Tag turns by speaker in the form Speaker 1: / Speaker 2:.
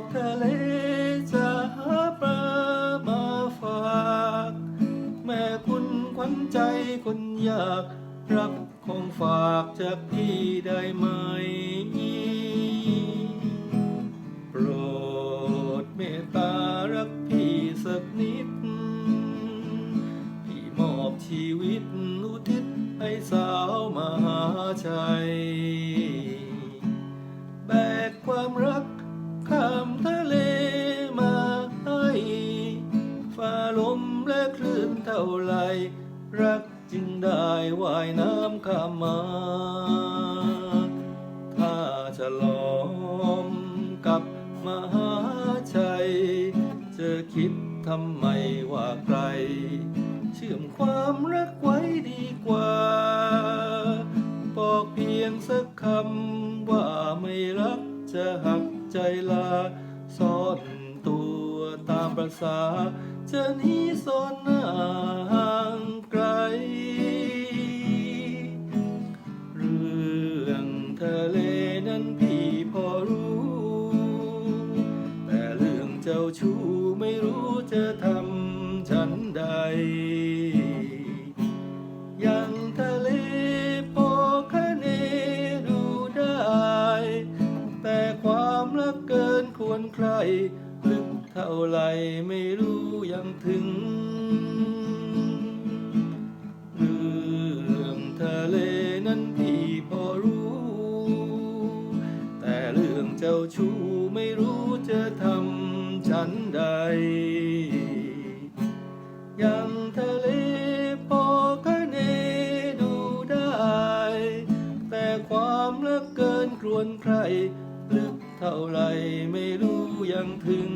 Speaker 1: อกทะเลจะหาปลามาฝาก แม่คุณขวัญใจคนอยาก รับของฝากจากพี่ได้ไหม โปรดเมตตารักพี่สักนิด พี่มอบชีวิตอุทิศให้สาวมหาชัย ลื่นเท่าไรรักจึงได้ว่ายน้ำข้ามมาถ้าจะลอมกับมหาชัยจะคิดทำไมว่าไกล เชื่อมความรักไว้ดีกว่าบอกเพียงสักคำว่าไม่รักจะหักใจลาซ่อนตัว ตามประษาจะหนีซ่อนนางไกล เรื่องทะเลนั้นพี่พอรู้ แต่เรื่องเจ้าชู้ไม่รู้จะทำฉันใดย่างทะเลพอคะเนดูได้ แต่ความรักเกินควรใคร เท่าไรไม่รู้ยังถึง เรื่องทะเลนั้นพี่พอรู้ แต่เรื่องเจ้าชู้ไม่รู้จะทำฉันใดย่างทะเลพอคะเนดูได้ แต่ความรักเกินครวนใครลึก เท่าไรไม่รู้ยังถึง